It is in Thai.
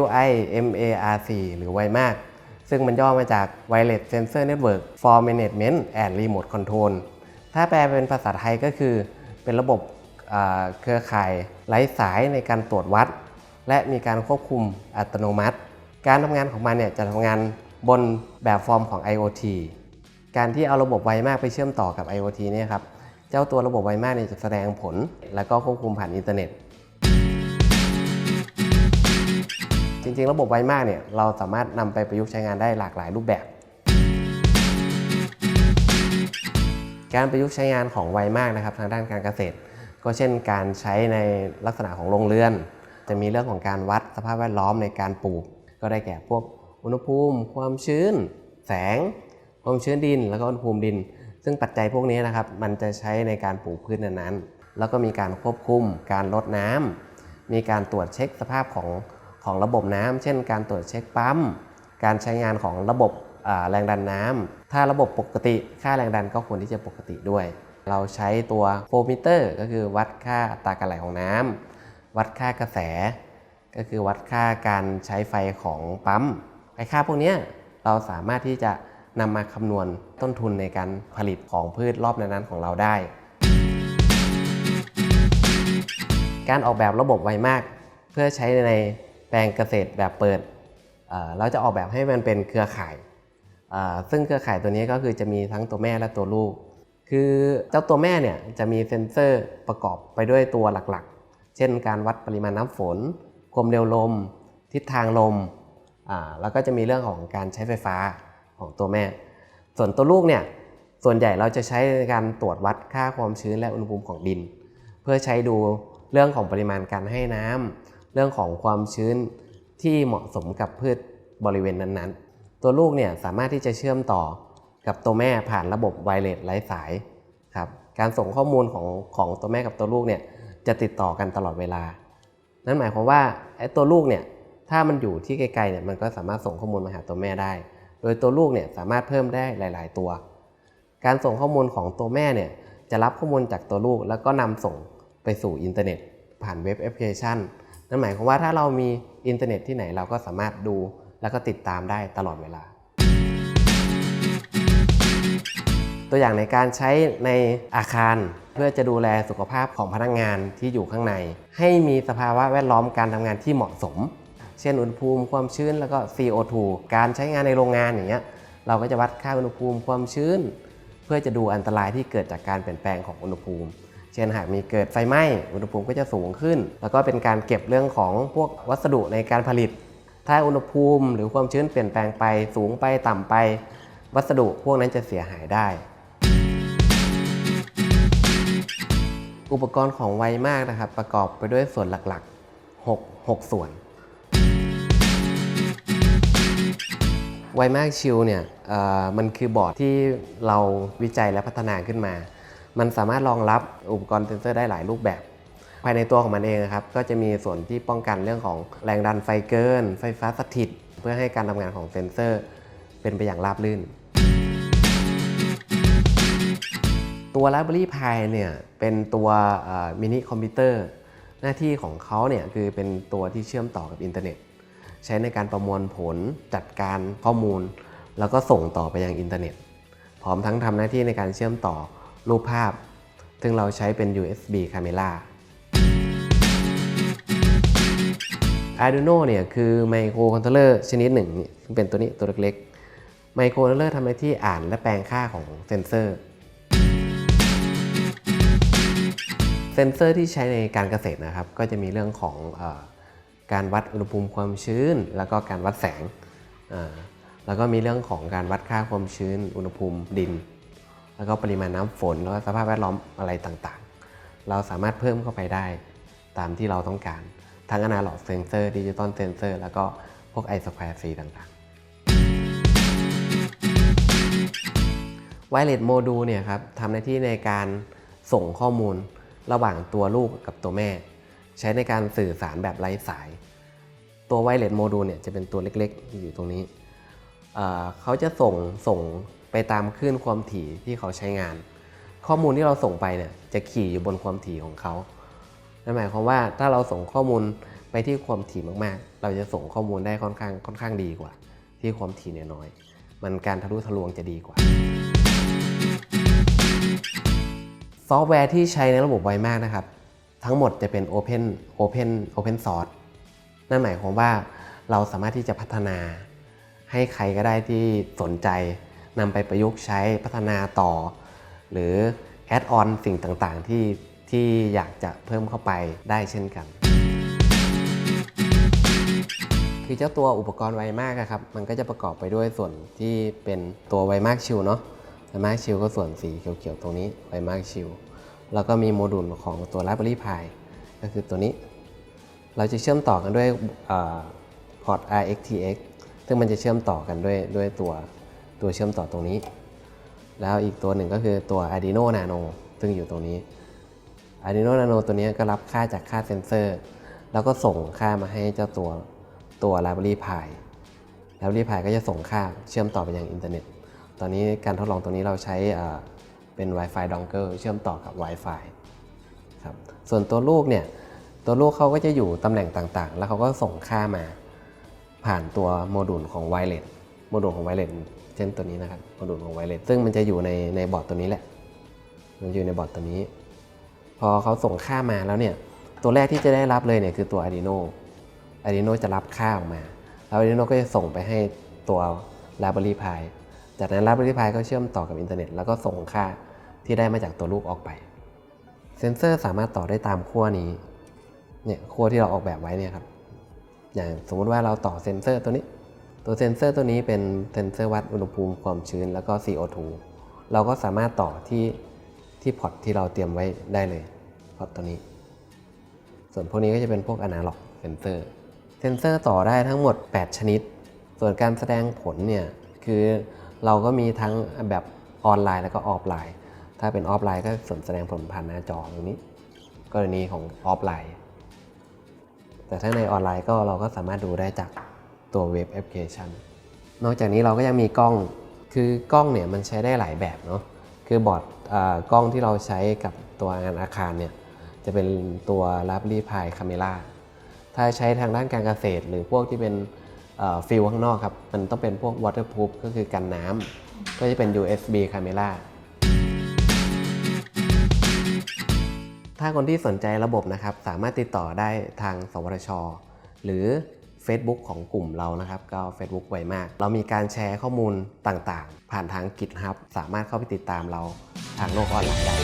WIMARC หรือไวมาก ซึ่งมันย่อมาจาก Wireless Sensor Network for Management and Remote Control ถ้าแปลเป็นภาษาไทยก็คือเป็นระบบเครือข่ายไร้สายในการตรวจวัด และมีการควบคุมอัตโนมัติ การทำงานของมันเนี่ยจะทำงานบนแบบฟอร์มของ IoT การที่เอาระบบไวมากไปเชื่อมต่อกับ IoT เนี่ยครับ เจ้าตัวระบบไวมากเนี่ยจะแสดงผล แล้วก็ควบคุมผ่านอินเทอร์เน็ต ริง ๆ ระบบไวมากเนี่ยเราสามารถนำไปประยุกต์ใช้งานได้หลากหลายรูปแบบ การประยุกต์ใช้งานของไวมากนะครับทางด้านการเกษตร ก็เช่นการใช้ในลักษณะของโรงเรือน จะมีเรื่องของการวัดสภาพแวดล้อมในการปลูก ก็ได้แก่พวกอุณหภูมิ ความชื้น แสง ความชื้นดิน แล้วก็อุณหภูมิดิน ซึ่งปัจจัยพวกนี้นะครับมันจะใช้ในการปลูกพืชนั้นๆแล้วก็มีการควบคุมการลดน้ำมีการตรวจเช็คสภาพของ ของระบบน้ำเช่น การตรวจเช็คปั๊ม การใช้งานของระบบแรงดันน้ำถ้าระบบปกติค่าแรงดันก็ควรที่จะปกติด้วย เราใช้ตัวโฟมิเตอร์ก็คือวัดค่าอัตราการไหลของน้ำวัดค่ากระแส ก็คือวัดค่าการใช้ไฟของปั๊มไอค่าพวกนี้เราสามารถที่จะนำมาคำนวณต้นทุนในการผลิตของพืชรอบนั้นๆของเราได้ การออกแบบระบบไวมาก เพื่อใช้ใน แปลงเกษตรแบบเปิดเราจะออกแบบให้มันเป็นเครือข่าย ซึ่งเครือข่ายตัวนี้ก็คือจะมีทั้งตัวแม่และตัวลูก คือเจ้าตัวแม่เนี่ยจะมีเซ็นเซอร์ประกอบไปด้วยตัวหลักๆ เช่น การวัดปริมาณน้ำฝน ความเร็วลม ทิศทางลม แล้วก็จะมีเรื่องของการใช้ไฟฟ้าของตัวแม่ ส่วนตัวลูกเนี่ย ส่วนใหญ่เราจะใช้ในการตรวจวัดค่าความชื้นและอุณหภูมิของดิน เพื่อใช้ดูเรื่องของปริมาณการให้น้ำ เรื่องของความชื้นที่เหมาะสมกับพืชบริเวณนั้นๆ ตัวลูกเนี่ยสามารถที่จะเชื่อมต่อกับตัวแม่ผ่านระบบไวเลสไร้สายครับการส่งข้อมูลของของตัวแม่กับตัวลูกเนี่ยจะติดต่อกันตลอดเวลา นั่นหมายความว่าไอ้ตัวลูกเนี่ยถ้ามันอยู่ที่ไกลๆเนี่ยมันก็สามารถส่งข้อมูลมาหาตัวแม่ได้ โดยตัวลูกเนี่ยสามารถเพิ่มได้หลาย ๆ ตัว การส่งข้อมูลของตัวแม่เนี่ยจะรับข้อมูลจากตัวลูก แล้วก็นำส่งไปสู่อินเทอร์เน็ต ผ่านเว็บแอปพลิเคชัน นั่นหมายความว่าถ้าเรามีอินเทอร์เน็ตที่ไหนเราก็สามารถดูแล้วก็ติดตามได้ตลอดเวลา ตัวอย่างในการใช้ในอาคารเพื่อจะดูแลสุขภาพของพนักงงานที่อยู่ข้างใน ให้มีสภาวะแวดล้อมการทำงานที่เหมาะสม เช่นอุณหภูมิความชื้นแล้วก็ CO2 การใช้งานในโรงงานอย่างเงี้ยเราก็จะวัดค่าอุณหภูมิความชื้น เพื่อจะดูอันตรายที่เกิดจากการเปลี่ยนแปลงของอุณหภูมิ เช่นหากมีเกิดไฟไหม้อุณหภูมิก็จะสูงขึ้น แล้วก็เป็นการเก็บเรื่องของพวกวัสดุในการผลิต ถ้าอุณหภูมิหรือความชื้นเปลี่ยนแปลงไปสูงไปต่ำไป วัสดุพวกนั้นจะเสียหายได้ อุปกรณ์ของไวมากนะครับ ประกอบไปด้วยส่วนหลักๆ 6 6 ส่วนไวมากชิลเนี่ยมันคือบอร์ดที่เราวิจัยและพัฒนาขึ้นมา มันสามารถรองรับอุปกรณ์เซนเซอร์ได้หลายรูปแบบ ภายในตัวของมันเองครับก็จะมีส่วนที่ป้องกันเรื่องของแรงดันไฟเกิน ไฟฟ้าสถิต เพื่อให้การทำงานของเซนเซอร์ เป็นไปอย่างราบรื่น ตัว Raspberry Pi เนี่ยเป็นตัวมินิคอมพิวเตอร์หน้าที่ของเขาเนี่ยคือเป็นตัวที่เชื่อมต่อกับอินเทอร์เน็ต ใช้ในการประมวลผลจัดการข้อมูล แล้วก็ส่งต่อไปยังอินเทอร์เน็ต พร้อมทั้งทำหน้าที่ในการเชื่อมต่อ รูปภาพ ซึ่งเราใช้เป็น USB Camera Arduino เนี่ยคือไมโครคอนโทรลเลอร์ชนิดหนึ่งซึ่งเป็นตัวนี้ตัวเล็กๆไมโครคอนโทรลเลอร์ทำหน้าที่อ่านและแปลงค่าของเซนเซอร์ เซนเซอร์ที่ใช้ในการเกษตรนะครับ ก็จะมีเรื่องของอการวัดอุณหภูมิความชื้น แล้วก็การวัดแสง แล้วก็มีเรื่องของการวัดค่าความชื้น อุณหภูมิดิน แล้วก็ปริมาณน้ำฝนแล้วก็สภาพแวดล้อมอะไรต่างๆ เราสามารถเพิ่มเข้าไปได้ตามที่เราต้องการ ทั้งอนาล็อกเซนเซอร์ดิจิตอลเซนเซอร์แล้วก็พวก i s q u a r e C ต่างๆไวเลสโมดูลเนี่ยครับทำหน้าที่ในการส่งข้อมูลระหว่างตัวลูกกับตัวแม่ ใช้ในการสื่อสารแบบไร้สาย ตัวไวเลสโมดูลเนี่ยจะเป็นตัวเล็กๆ อยู่ตรงนี้ เขาจะส่งส่งไปตามคลื่นความถี่ที่เขาใช้งาน ข้อมูลที่เราส่งไปเนี่ยจะขี่อยู่บนความถี่ของเขานั่นหมายความว่าถ้าเราส่งข้อมูลไปที่ความถี่มากๆ เราจะส่งข้อมูลได้ค่อนข้างค่อนข้างดีกว่า ที่ความถี่น้อยๆมันการทะลุทะลวงจะดีกว่า ซอฟต์แวร์ที่ใช้ในระบบไวมากนะครับ ทั้งหมดจะเป็น Open Open Open Source นั่นหมายความว่าเราสามารถที่จะพัฒนา ให้ใครก็ได้ที่สนใจนำไปประยุกต์ใช้พัฒนาต่อ หรือแอดออนสิ่งต่างๆ ที่ที่อยากจะเพิ่มเข้าไปได้เช่นกัน คือเจ้าตัวอุปกรณ์ไวมากครับ มันก็จะประกอบไปด้วยส่วนที่เป็นตัวไวมากชิลเนาะไวมากชิลก็ส่วนสีเขียวๆตรงนี้ไวมากชิลแล้วก็มีโมดูลของตัว Raspberry Pi ก็คือตัวนี้ เราจะเชื่อมต่อกันด้วยพอร์ต RxTX ซึ่งมันจะเชื่อมต่อกันด้วยด้วยตัวตัวเชื่อมต่อตรงนี้ แล้วอีกตัวหนึ่งก็คือตัว Arduino Nano ซึ่งอยู่ตรงนี้ Arduino Nano ตัวนี้ก็รับค่าจากค่าเซนเซอร์ แล้วก็ส่งค่ามาให้เจ้าตัวตัว Raspberry Pi Raspberry Pi ก็จะส่งค่าเชื่อมต่อไปยังอินเทอร์เน็ต ตอนนี้การทดลองตรงนี้เราใช้เป็น Wi-Fi dongle เชื่อมต่อกับ Wi-Fi ครับส่วนตัวลูกเนี่ยตัวลูกเขาก็จะอยู่ตำแหน่งต่างๆ แล้วเขาก็ส่งค่ามา ผ่านตัวโมดูลของไวเลสโมดูลของไวเลสเช่นตัวนี้นะครับโมดูลของไวเลสซึ่งมันจะอยู่ในในบอร์ดตัวนี้แหละ มันอยู่ในบอร์ดตัวนี้ พอเขาส่งค่ามาแล้วเนี่ย ตัวแรกที่จะได้รับเลยเนี่ยคือตัว Arduino Arduino จะรับค่าออกมา แล้ว Arduino ก็จะส่งไปให้ตัว Raspberry Pi จากนั้น Raspberry Pi ก็เชื่อมต่อกับอินเทอร์เน็ตแล้วก็ส่งค่าที่ได้มาจากตัวลูกออกไป เซนเซอร์สามารถต่อได้ตามขั้วนี้ เนี่ยขั้วที่เราออกแบบไว้เนี่ยครับ อย่างสมมติว่าเราต่อเซนเซอร์ตัวนี้ ตัวเซนเซอร์ตัวนี้เป็นเซนเซอร์วัดอุณหภูมิความชื้นแล้วก็ CO2 เราก็สามารถต่อที่ที่พอร์ตที่เราเตรียมไว้ได้เลยพอร์ตตัวนี้ ส่วนพวกนี้ก็จะเป็นพวกอนาล็อกเซนเซอร์ เซนเซอร์ต่อได้ทั้งหมด 8 ชนิด ส่วนการแสดงผลเนี่ยคือเราก็มีทั้งแบบออนไลน์แล้วก็ออฟไลน์ ถ้าเป็นออฟไลน์ก็ส่วนแสดงผลผ่านหน้าจอตรงนี้ กรณีของออฟไลน์ แต่ถ้าในออนไลน์ก็เราก็สามารถดูได้จากตัวเว็บแอปพลิเคชัน นอกจากนี้เราก็ยังมีกล้อง คือกล้องเนี่ยมันใช้ได้หลายแบบเนาะ คือบอร์ดกล้องที่เราใช้กับตัวงานอาคารเนี่ยจะเป็นตัว Raspberry Pi Camera ถ้าใช้ทางด้านการเกษตร หรือพวกที่เป็นฟิลข้างนอกครับ มันต้องเป็นพวก waterproof ก็คือกันน้ำก็จะเป็น USB Camera ถ้าคนที่สนใจระบบนะครับ สามารถติดต่อได้ทาง สวทช หรือ Facebook ของกลุ่มเรานะครับ ก็ Facebook ไวมาก เรามีการแชร์ข้อมูลต่างๆ ผ่านทาง GitHub สามารถเข้าไปติดตามเราทางโลกออนไลน์ได้